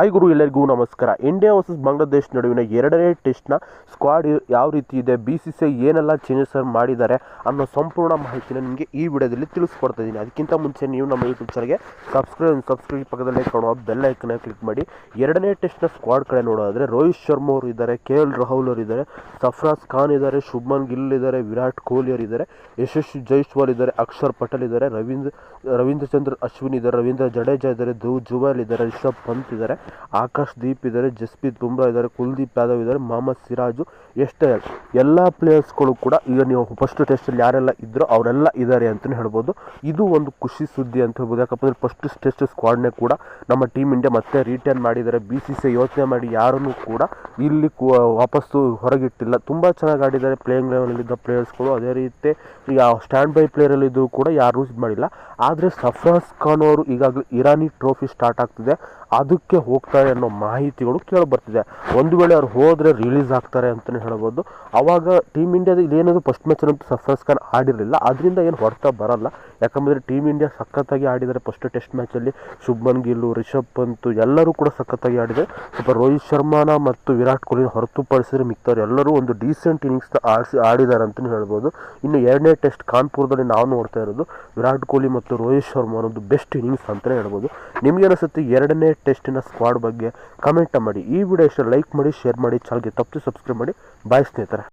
Hi ಗುರು, ಎಲ್ಲರಿಗೂ ನಮಸ್ಕಾರ. India versus Bangladesh ನಡುವಿನ ಎರಡನೇ ಟೆಸ್ಟ್ನ ಸ್ಕ್ವಾಡ್ ಯಾವ ರೀತಿ ಇದೆ ಬಿ ಸಿ ಸಿ ಏನೆಲ್ಲ ಚೇಂಜಸ್ ಮಾಡಿದ್ದಾರೆ ಅನ್ನೋ ಸಂಪೂರ್ಣ ಮಾಹಿತಿನ ನಿಮಗೆ ಈ ವಿಡಿಯೋದಲ್ಲಿ ತಿಳಿಸ್ಕೊಡ್ತಾ ಇದ್ದೀನಿ. ಅದಕ್ಕಿಂತ ಮುಂಚೆ ನೀವು ನಮ್ಮ ಯೂಟ್ಯೂಬ್ ಚಾನಲ್ಗೆ ಸಬ್ಸ್ಕ್ರೈಬ್ ಸಬ್ಸ್ಕ್ರೈಬ್ ಪಕ್ಕದಲ್ಲೇ ಕಾಣುವ ಬೆಲ್ ಐಕನ್ನ ಕ್ಲಿಕ್ ಮಾಡಿ. ಎರಡನೇ ಟೆಸ್ಟ್ನ ಸ್ಕ್ವಾಡ್ ಕಡೆ ನೋಡೋದಾದರೆ ರೋಹಿತ್ ಶರ್ಮಾ ಅವರು ಇದ್ದಾರೆ ಕೆ ಎಲ್ ರಾಹುಲ್ ಅವರು ಇದ್ದಾರೆ ಸಫ್ರಾಜ್ ಖಾನ್ ಇದ್ದಾರೆ ಶುಭ್ಮನ್ ಗಿಲ್ ಇದ್ದಾರೆ, ವಿರಾಟ್ ಕೊಹ್ಲಿ ಅವರು ಇದ್ದಾರೆ, ಯಶಸ್ವಿ ಜೈಸ್ವಾಲ್ ಇದ್ದಾರೆ ಅಕ್ಷರ್ ಪಟೇಲ್ ಇದ್ದಾರೆ, ರವೀಂದ್ರ ರವೀಂದ್ರ ಚಂದ್ರ ಅಶ್ವಿನ್ ಇದ್ದಾರೆ, ರವೀಂದ್ರ ಜಡೇಜಾ ಇದ್ದಾರೆ ಧ್ರುವ್ ಜುವಾಲ್ ಇದ್ದಾರೆ ರಿಷಬ್ ಪಂತ್ ಇದ್ದಾರೆ. ಆಕಾಶ್ ದೀಪ್ ಇದ್ದಾರೆ, ಜಸ್ಪ್ರೀತ್ ಬುಮ್ರಾ ಇದ್ದಾರೆ, ಕುಲ್ದೀಪ್ ಯಾದವ್ ಇದ್ದಾರೆ, ಮೊಹಮ್ಮದ್ ಸಿರಾಜು, ಎಷ್ಟೇ ಎಲ್ಲ ಪ್ಲೇಯರ್ಸ್ಗಳು ಕೂಡ ಈಗ ನೀವು ಫಸ್ಟ್ ಟೆಸ್ಟಲ್ಲಿ ಯಾರೆಲ್ಲ ಇದ್ದರೋ ಅವರೆಲ್ಲ ಇದ್ದಾರೆ ಅಂತಲೇ ಹೇಳ್ಬೋದು. ಇದು ಒಂದು ಖುಷಿ ಸುದ್ದಿ ಅಂತ ಹೇಳ್ಬೋದು. ಯಾಕಪ್ಪ ಅಂದರೆ ಫಸ್ಟ್ ಟೆಸ್ಟ್ ಸ್ಕ್ವಾಡ್ನೇ ಕೂಡ ನಮ್ಮ ಟೀಮ್ ಇಂಡಿಯಾ ಮತ್ತೆ ರಿಟರ್ನ್ ಮಾಡಿದ್ದಾರೆ. ಬಿ ಸಿ ಸಿ ಯೋಚನೆ ಮಾಡಿ ಯಾರನ್ನು ಕೂಡ ಇಲ್ಲಿ ವಾಪಸ್ಸು ಹೊರಗಿಟ್ಟಿಲ್ಲ. ತುಂಬ ಚೆನ್ನಾಗಿ ಆಡಿದ್ದಾರೆ. ಪ್ಲೇಯಿಂಗ್ ಲೆವೆಲಲ್ಲಿದ್ದ ಪ್ಲೇಯರ್ಸ್ಗಳು. ಅದೇ ರೀತಿ ಈಗ ಸ್ಟ್ಯಾಂಡ್ ಬೈ ಪ್ಲೇಯರಲ್ಲಿದ್ದರೂ ಕೂಡ ಯಾರು ಯೂಸ್ ಮಾಡಿಲ್ಲ. ಆದರೆ ಸಫ್ರಾಸ್ ಖಾನ್ ಅವರು ಈಗಾಗಲೇ ಇರಾನಿ ಟ್ರೋಫಿ ಸ್ಟಾರ್ಟ್ ಆಗ್ತಿದೆ. ಅದಕ್ಕೆ ಹೋಗ್ತಾರೆ ಅನ್ನೋ ಮಾಹಿತಿಗಳು ಕೇಳಿ ಬರ್ತಿದೆ ಒಂದು ವೇಳೆ ಅವ್ರು ಹೋದರೆ ರಿಲೀಸ್ ಆಗ್ತಾರೆ ಅಂತಲೇ ಹೇಳ್ಬೋದು. ಅವಾಗ ಟೀಮ್ ಇಂಡಿಯಾದ ಇದೇನದು ಫಸ್ಟ್ ಮ್ಯಾಚ್ ಅಂತೂ ಸಫ್ರಾಸ್ ಖಾನ್ ಆಡಿರಲಿಲ್ಲ. ಅದರಿಂದ ಏನು ಹೊರತ ಬರಲ್ಲ. ಯಾಕಂದರೆ ಟೀಮ್ ಇಂಡಿಯಾ ಸಖತ್ತಾಗಿ ಆಡಿದ್ದಾರೆ ಫಸ್ಟ್ ಟೆಸ್ಟ್ ಮ್ಯಾಚಲ್ಲಿ ಶುಭ್ಮನ್ ಗಿಲ್ಲು, ರಿಷಬ್ ಪಂತ್ ಎಲ್ಲರೂ ಕೂಡ ಸಖತ್ತಾಗಿ ಆಡಿದ್ದಾರೆ ಸ್ವಲ್ಪ ರೋಹಿತ್ ಶರ್ಮಾನ ಮತ್ತು ವಿರಾಟ್ ಕೊಹ್ಲಿನ ಹೊರತುಪಡಿಸಿದ್ರೆ ಮಿಕ್ತವ್ರು ಎಲ್ಲರೂ ಒಂದು ಡೀಸೆಂಟ್ ಇನ್ನಿಂಗ್ಸ್ನ ಆಡಿಸಿ ಆಡಿದ್ದಾರೆ ಅಂತಲೇ ಹೇಳ್ಬೋದು. ಇನ್ನು ಎರಡನೇ ಟೆಸ್ಟ್ ಕಾನ್ಪುರದಲ್ಲಿ ನಾವು ನೋಡ್ತಾ ಇರೋದು ವಿರಾಟ್ ಕೊಹ್ಲಿ ಮತ್ತು ರೋಹಿತ್ ಶರ್ಮಾ ಒಂದು ಬೆಸ್ಟ್ ಇನ್ನಿಂಗ್ಸ್ ಅಂತಲೇ ಹೇಳ್ಬೋದು. ನಿಮಗೆ ಅನಿಸುತ್ತೆ ಎರಡನೇ ಟೆಸ್ಟಿನ ಸ್ಕ್ವಾಡ್ ಬಗ್ಗೆ ಕಮೆಂಟ್ ಮಾಡಿ. ಈ ವಿಡಿಯೋ ಇಷ್ಟ ಲೈಕ್ ಮಾಡಿ ಶೇರ್ ಮಾಡಿ ಚಾನಲ್ಗೆ ತಪ್ಪು ಸಬ್ಸ್ಕ್ರೈಬ್ ಮಾಡಿ. ಬಾಯ್ ಸ್ನೇಹಿತರೆ.